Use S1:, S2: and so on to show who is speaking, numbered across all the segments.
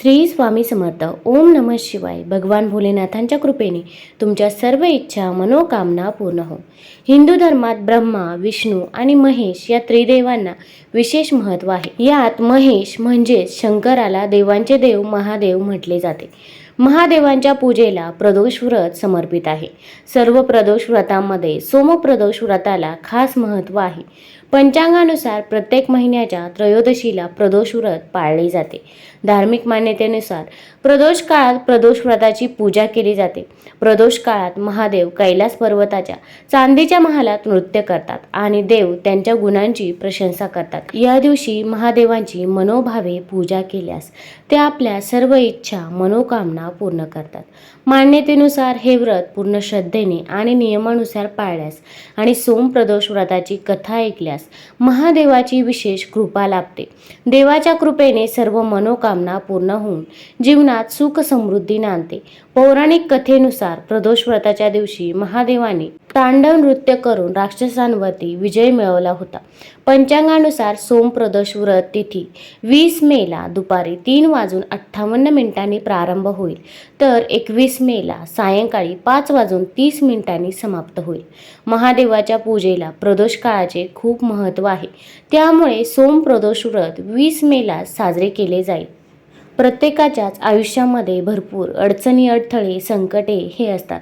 S1: श्री स्वामी समर्थ. ओम नमः शिवाय. भगवान भोलेनाथांच्या कृपेने तुमच्या सर्व इच्छा मनोकामना पूर्ण हो. हिंदू धर्मात ब्रह्मा विष्णू आणि महेश या त्रिदेवांना विशेष महत्त्व आहे. यात महेश म्हणजेच शंकराला देवांचे देव महादेव म्हटले जाते. महादेवांच्या पूजेला प्रदोष व्रत समर्पित आहे. सर्व प्रदोष व्रतांमध्ये सोमप्रदोष व्रताला खास महत्त्व आहे. पंचांगानुसार प्रत्येक महिन्याच्या त्रयोदशीला प्रदोष व्रत पाळले जाते. धार्मिक मान्यतेनुसार प्रदोष काळात प्रदोष व्रताची पूजा केली जाते. प्रदोष काळात महादेव कैलास पर्वताच्या चांदीच्या महालात नृत्य करतात आणि देव त्यांच्या गुणांची प्रशंसा करतात. या दिवशी महादेवांची मनोभावे पूजा केल्यास ते आपल्या सर्व इच्छा मनोकामना पूर्ण करतात. मान्यतेनुसार हे व्रत पूर्ण श्रद्धेने आणि नियमानुसार पाळल्यास आणि सोमप्रदोष व्रताची कथा ऐकल्यास महादेवाची विशेष कृपा लाभते. देवाच्या कृपेने सर्व मनोकामना पूर्ण होऊन जीवनात सुख समृद्धी नांदते. पौराणिक कथेनुसार प्रदोष व्रताच्या दिवशी महादेवाने तांडव नृत्य करून राक्षसांवरती विजय मिळवला होता. पंचांगानुसार सोमप्रदोष व्रत तिथी वीस मेला दुपारी तीन वाजून अठ्ठावन्न मिनिटांनी प्रारंभ होईल. तर एकवीस मेला सायंकाळी पाच वाजून तीस मिनिटांनी समाप्त होईल. महादेवाच्या पूजेला प्रदोष काळाचे खूप महत्त्व आहे. त्यामुळे सोमप्रदोष व्रत वीस मेला साजरे केले जाईल. प्रत्येकाच्याच आयुष्यामध्ये भरपूर अडचणी अडथळे संकटे हे असतात.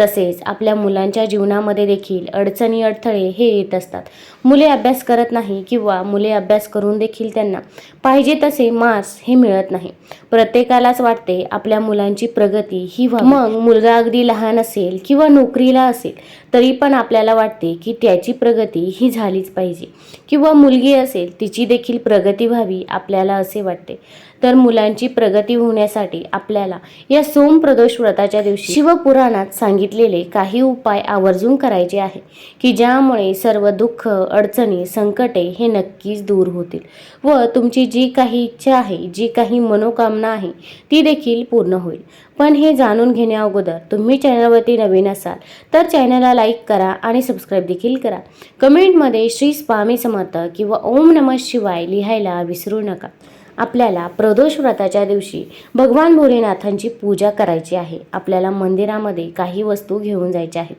S1: तसेच आपल्या मुलांच्या जीवनामध्ये देखील अडचणी अडथळे हे येत असतात. मुले अभ्यास करत नाही किंवा मुले अभ्यास करून देखील त्यांना पाहिजे तसे मार्क्स हे मिळत नाही. प्रत्येकालाच वाटते आपल्या मुलांची प्रगती ही मग मुलगा अगदी लहान असेल किंवा नोकरीला असेल तरी पण आपल्याला वाटते की त्याची प्रगती ही झालीच पाहिजे. किंवा मुलगी असेल तिची देखील प्रगती व्हावी आपल्याला असे वाटते. तर मुलांची प्रगती होण्यासाठी आपल्याला या सोमप्रदोष व्रताच्या दिवशी शिवपुराणात सांगितलेले काही उपाय आवर्जून करायचे आहे की ज्यामुळे सर्व दुःख अडचणी संकटे हे नक्कीच दूर होतील. व तुमची जी काही इच्छा आहे जी काही मनोकामना आहे ती देखील पूर्ण होईल. पण हे जाणून घेण्या अगोदर तुम्ही चॅनलवरती नवीन असाल तर चॅनलला लाईक करा आणि सबस्क्राईब देखील करा. कमेंटमध्ये श्री स्वामी समर्थ किंवा ओम नमः शिवाय लिहायला विसरू नका. आपल्याला प्रदोष व्रताच्या दिवशी भगवान भोलेनाथांची पूजा करायची आहे. आपल्याला मंदिरामध्ये काही वस्तू घेऊन जायच्या आहेत.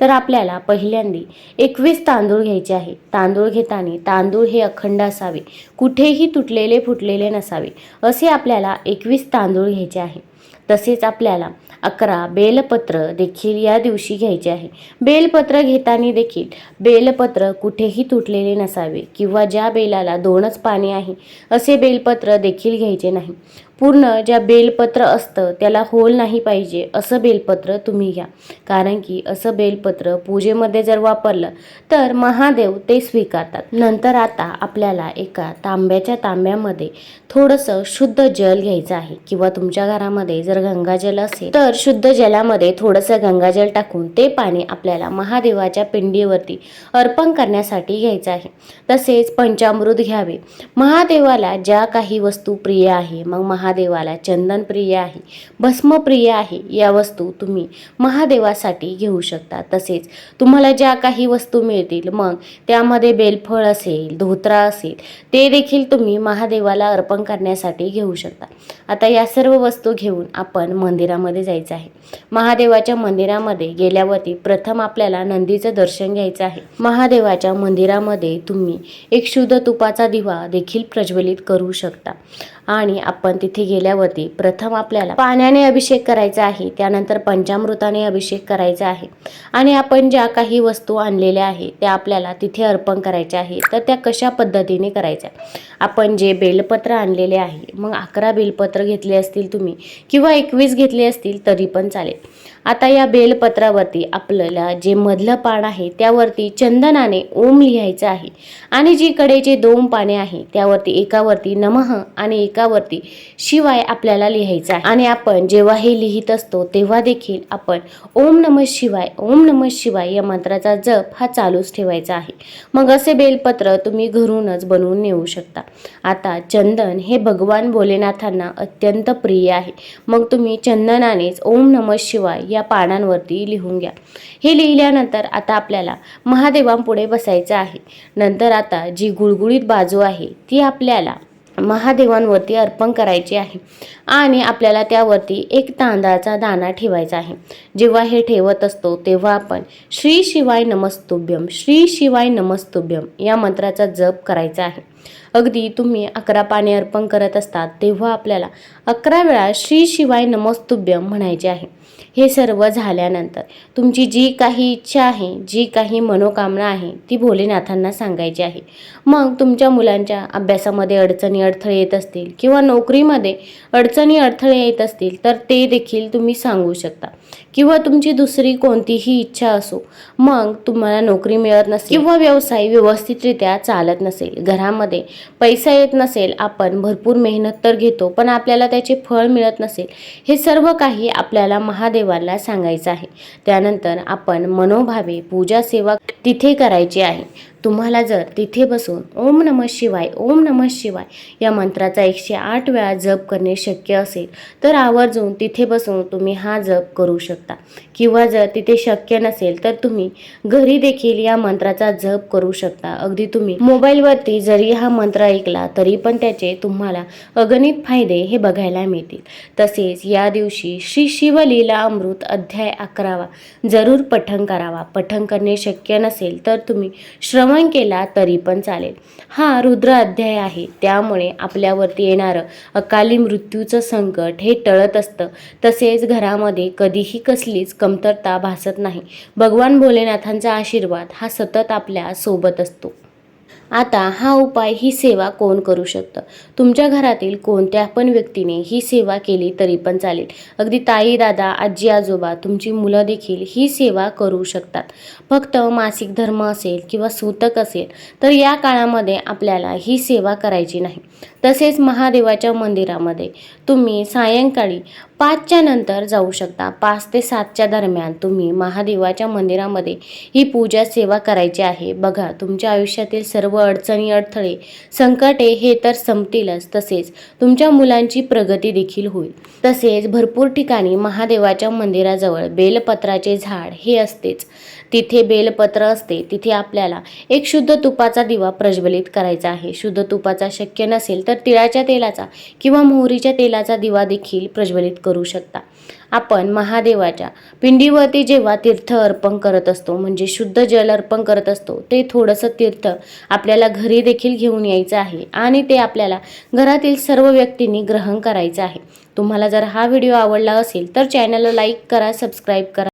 S1: तर आपल्याला पहिल्यांदी एकवीस तांदूळ घ्यायचे आहे. तांदूळ घेताना तांदूळ हे अखंड असावे. कुठेही तुटलेले फुटलेले नसावे. असे आपल्याला एकवीस तांदूळ घ्यायचे आहे. तसेच आपल्याला अकरा बेलपत्र देखील या दिवशी घ्यायचे आहे. बेलपत्र घेताना देखील बेलपत्र कुठेही तुटलेले नसावे किंवा ज्या बेलाला दोनच पाने आहे असे बेलपत्र देखील घ्यायचे नाही. पूर्ण ज्या बेलपत्र असतं त्याला होल नाही पाहिजे असं बेलपत्र तुम्ही घ्या. कारण की असं बेलपत्र पूजेमध्ये जर वापरलं तर महादेव ते स्वीकारतात. नंतर आता आपल्याला एका तांब्याच्या तांब्यामध्ये थोडंसं शुद्ध जल घ्यायचं आहे. किंवा तुमच्या घरामध्ये जर गंगाजल असेल तर शुद्ध जलामध्ये थोडंसं गंगाजल टाकून ते पाणी आपल्याला महादेवाच्या पिंडीवरती अर्पण करण्यासाठी घ्यायचं आहे. तसेच पंचामृत घ्यावे. महादेवाला ज्या काही वस्तू प्रिय आहे मग महादेवाला चंदन प्रिय आहे भस्म प्रिय आहे या वस्तू तुम्ही महादेवासाठी घेऊ शकता. तसेच तुम्हाला ज्या काही वस्तू मिळतील मग त्यामध्ये बेलफळ असेल धोत्रा असेल ते देखील तुम्ही महादेवाला अर्पण करण्यासाठी घेऊ शकता. आता या सर्व वस्तू घेऊन आपण मंदिरामध्ये जायचं आहे. महादेवाच्या मंदिरामध्ये गेल्यावरती प्रथम आपल्याला नंदीचं दर्शन घ्यायचं आहे. महादेवाच्या मंदिरामध्ये तुम्ही एक शुद्ध तुपाचा दिवा देखील प्रज्वलित करू शकता. आणि आपण तिथे गेल्यावरती प्रथम आपल्याला पाण्याने अभिषेक करायचा आहे त्यानंतर पंचामृताने अभिषेक करायचा आहे. आणि आपण ज्या काही वस्तू आणलेल्या आहे त्या आपल्याला तिथे अर्पण करायच्या आहे तर त्या कशा पद्धतीने करायच्या? आपण जे बेलपत्र आणलेले आहे मग अकरा बेलपत्र घेतले असतील तुम्ही किंवा एकवीस घेतले असतील तरी पण चालेल. आता या बेलपत्रावरती आपल्याला जे मधलं पान आहे त्यावरती चंदनाने ओम लिहायचं आहे. आणि जी कडेचे दोन पाने आहे त्यावरती एकावरती नमः आणि एकावरती शिवाय आपल्याला लिहायचं आहे. आणि आपण जेव्हा हे लिहित असतो तेव्हा देखील आपण ओम नमः शिवाय ओम नमः शिवाय या मंत्राचा जप हा चालूच ठेवायचा आहे. मग असे बेलपत्र तुम्ही घरूनच बनवून नेऊ शकता. आता चंदन हे भगवान भोलेनाथांना अत्यंत प्रिय आहे. मग तुम्ही चंदनानेच ओम नमः शिवाय या पानांवरती लिहून घ्या. हे लिहिल्यानंतर आता आपल्याला महादेवांपुढे बसायचं आहे. नंतर आता जी गुळगुळीत बाजू आहे ती आपल्याला महादेवांवरती अर्पण करायची आहे. आणि आपल्याला त्यावरती एक तांदळाचा दाणा ठेवायचा आहे. जेव्हा हे ठेवत असतो तेव्हा आपण श्री शिवाय नमस्तुभ्यम श्री शिवाय नमस्तुभ्यम या मंत्राचा जप करायचा आहे. अगदी तुम्ही अकरा पाने अर्पण करत असतात तेव्हा आपल्याला अकरा वेळा श्री शिवाय नमस्तुभ्य म्हणायचे आहे. हे सर्व झाल्यानंतर तुमची जी काही इच्छा आहे जी काही मनोकामना आहे ती भोलेनाथांना सांगायची आहे. मग तुमच्या मुलांच्या अभ्यासामध्ये अडचणी अडथळे येत असतील किंवा नोकरीमध्ये अडचणी अडथळे येत असतील तर ते देखील तुम्ही सांगू शकता. किंवा तुमची दुसरी कोणतीही इच्छा असो मग तुम्हाला नोकरी मिळत नसेल किंवा व्यवसाय व्यवस्थितरित्या चालत नसेल घरामध्ये पैसा येत नसेल आपण भरपूर मेहनत तर घेतो पण आपल्याला त्याचे फळ मिळत नसेल हे सर्व काही आपल्याला महादेवाला सांगायचं आहे. त्यानंतर आपण मनोभावे पूजा सेवा तिथे करायची आहे. तुम्हाला जर तिथे बसून ओम नमः शिवाय ओम नमः शिवाय या मंत्राचा एकशे आठ वेळा जप करणे शक्य असेल तर आवर्जून तिथे बसून तुम्ही हा जप करू शकता. किंवा जर तिथे शक्य नसेल तर तुम्ही घरी देखील या मंत्राचा जप करू शकता. अगदी तुम्ही मोबाईलवरती जरी हा मंत्र ऐकला तरी पण त्याचे तुम्हाला अगणित फायदे हे बघायला मिळतील. तसेच या दिवशी श्री शिवलीला अमृत अध्याय अकरावा जरूर पठण करावा. पठण करणे शक्य नसेल तर तुम्ही श्रवण केला तरी पण चालेल. हा रुद्र अध्याय आहे. त्यामुळे आपल्यावरती येणारं अकाली मृत्यूचं संकट हे टळत असतं. तसेच घरामध्ये कधीही कसलीच कमतरता भासत नाही. भगवान भोलेनाथांचा आशीर्वाद हा सतत आपल्यासोबत असतो. आता हा उपाय ही सेवा कोण करू शकतं? तुमच्या घरातील कोणत्या पण व्यक्तीने ही सेवा केली तरी पण चालेल. अगदी ताई दादा आजी आजोबा तुमची मुलं देखील ही सेवा करू शकतात. फक्त मासिक धर्म असेल किंवा सूतक असेल तर या काळामध्ये आपल्याला ही सेवा करायची नाही. तसेच महादेवाच्या मंदिरामध्ये तुम्ही सायंकाळी पाचच्या नंतर जाऊ शकता. पाच ते सातच्या दरम्यान तुम्ही महादेवाच्या मंदिरामध्ये ही पूजा सेवा करायची आहे. बघा तुमच्या आयुष्यातील सर्व सर्व अडचणी अडथळे संकटे हे तर संपतीलच. तसेच तुमच्या मुलांची प्रगती देखील होईल. तसेच भरपूर ठिकाणी महादेवाच्या मंदिराजवळ बेलपत्राचे झाड हे असतेच. तिथे बेलपत्र असते. तिथे आपल्याला एक शुद्ध तुपाचा दिवा प्रज्वलित करायचा आहे. शुद्ध तुपाचा शक्य नसेल तर तिळाच्या तेलाचा किंवा मोहरीच्या तेलाचा दिवा देखील प्रज्वलित करू शकता. आपण महादेवाच्या पिंडीवरती जेव्हा तीर्थ अर्पण करत असतो म्हणजे शुद्ध जल अर्पण करत असतो ते थोडंसं तीर्थ आपल्याला घरी देखील घेऊन यायचं आहे आणि ते आपल्याला घरातील सर्व व्यक्तींनी ग्रहण करायचं आहे. तुम्हाला जर हा व्हिडिओ आवडला असेल तर चॅनलला लाईक करा सबस्क्राईब करा.